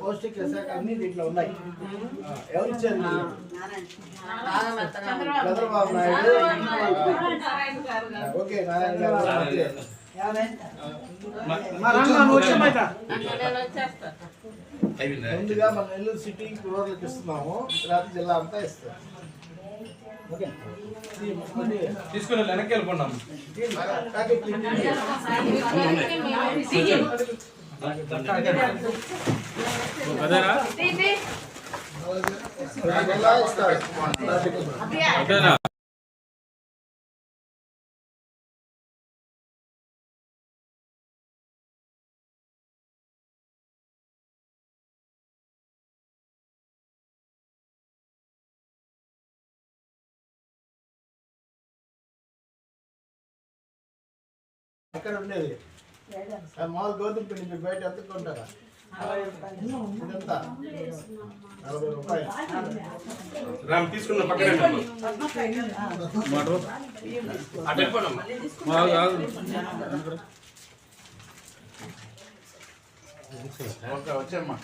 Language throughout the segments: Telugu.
పౌష్టిక అన్ని దీంట్లో ఉన్నాయి. ఎవరు ఇచ్చారు. చంద్రబాబు నాయుడు. ఓకే నారాయణ గారు. ముందుగా మన నెల్లూరు సిటీ రూరల్కి ఇస్తున్నాము. తర్వాత జిల్లా అంతా ఇస్తాం. ఓకే. తీసుకుని వెనక్కి వెళ్ళిపోండి. అదేనా. అదేనా ఎక్కడ ఉండేది. మామూలు గోధుమ పిండి మీరు బయట ఎంత కొంటారా ఇదంతా. నలభై రూపాయలు. రామ్ తీసుకున్న పక్కన వచ్చేమ్మా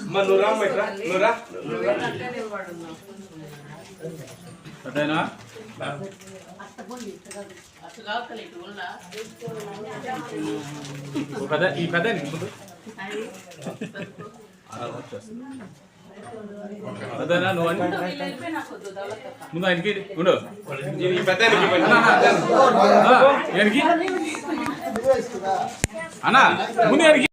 అమ్మా నువ్వు రామ్మ ఇట్రా నువ్వు రా. అదేనా? ఈ నువ్వు అని? ముందు ఆయనకి ఉండు. ఈ పెద్ద అన్నా ముందు ఆయనకి?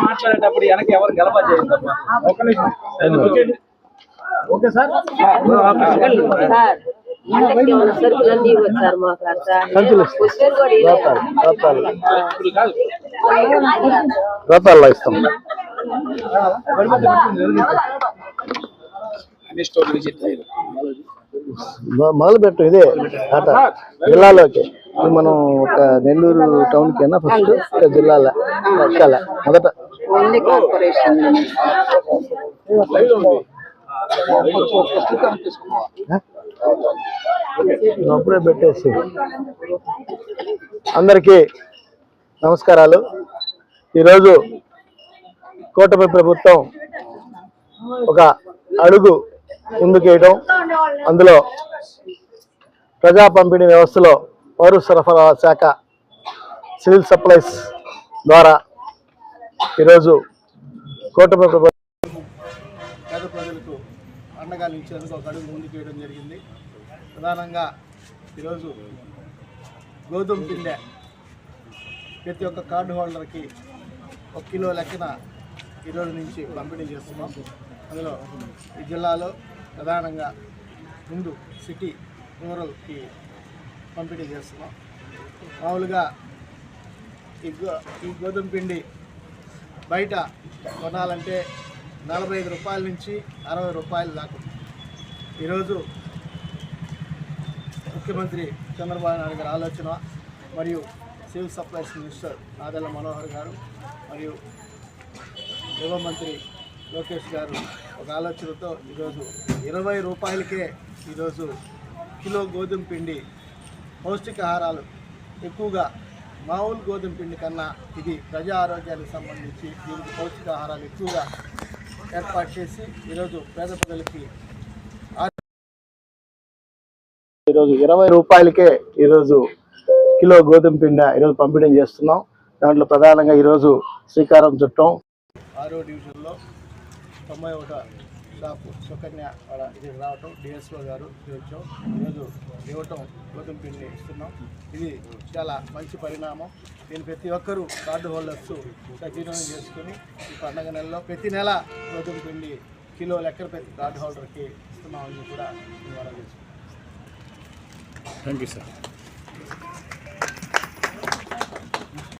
మాట్లాడేటప్పుడు వెనక ఎవరు గెలప చేయండి ఓకే సార్ సార్ ఎంతకి ఏమైనా సరుకులు అన్నీ ఇవ్వచ్చు మాకు. రథాల్లో ఇస్తాం. మొదలు పెట్టు ఇదే ఆట. జిల్లాలోకి. మనం ఒక నెల్లూరు టౌన్ కింద ఫస్ట్ ఒక జిల్లాల ఎక్కాల మొదట. కార్పొరేషన్. అప్పుడే పెట్టేసి. అందరికీ నమస్కారాలు. ఈరోజు కూటమి ప్రభుత్వం ఒక అడుగు ముందుకేయడం అందులో ప్రజా పంపిణీ వ్యవస్థలో పౌర సరఫరా శాఖ సివిల్ సప్లైస్ ద్వారా ఈరోజు కూటమి ప్రభుత్వం అండగా నిలిచేందుకు ఒక అడుగు ముందుకు వేయడం జరిగింది. ప్రధానంగా ఈరోజు గోధుమ పిండి ప్రతి ఒక్క కార్డు హోల్డర్కి ఒక కిలో లెక్కన ఈరోజు నుంచి పంపిణీ చేస్తున్నాం. అందులో ఈ జిల్లాలో ప్రధానంగా ముందు సిటీ రూరల్కి పంపిణీ చేస్తున్నాం. మామూలుగా ఈ గో ఈ గోధుమ పిండి బయట కొనాలంటే నలభై ఐదు రూపాయల నుంచి అరవై రూపాయల దాకా. ఈరోజు ముఖ్యమంత్రి చంద్రబాబు నాయుడు గారి ఆలోచన మరియు civil supplies minister Nadendla Manohar garu మరియు యువ మంత్రి లోకేష్ గారు ఒక ఆలోచనతో ఈరోజు ఇరవై రూపాయలకే ఈరోజు కిలో గోధుమ పిండి పౌష్టికాహారాలు ఎక్కువగా మామూలు గోధుమ పిండి కన్నా ఇది ప్రజా ఆరోగ్యానికి సంబంధించి దీనికి పౌష్టికాహారాలు ఎక్కువగా ఏర్పాటు చేసి ఈరోజు పేద ప్రజలకి ఈరోజు ఇరవై రూపాయలకే ఈరోజు కిలో గోధుమ పిండి ఈరోజు పంపిణీ చేస్తున్నాం. దాంట్లో ప్రధానంగా ఈరోజు శ్రీకారం చుట్టం. ఆరో డివిజన్లో తొంభై ఒకటో షాపు సుకన్య ఇది రావటం డిఎస్ఓ గారు వచ్చాం ఈరోజు ఇవ్వటం గోధుమ పిండి ఇస్తున్నాం. ఇది చాలా మంచి పరిణామం. దీన్ని ప్రతి ఒక్కరూ కార్డు హోల్డర్స్ సద్వినియోగం చేసుకుని ఈ పండగ నెలలో ప్రతి నెల గోధుమ పిండి కిలో లెక్కన ప్రతి కార్డు హోల్డర్కి ఇస్తున్నామని కూడా నివారణ మనం థ్యాంక్ యూ సార్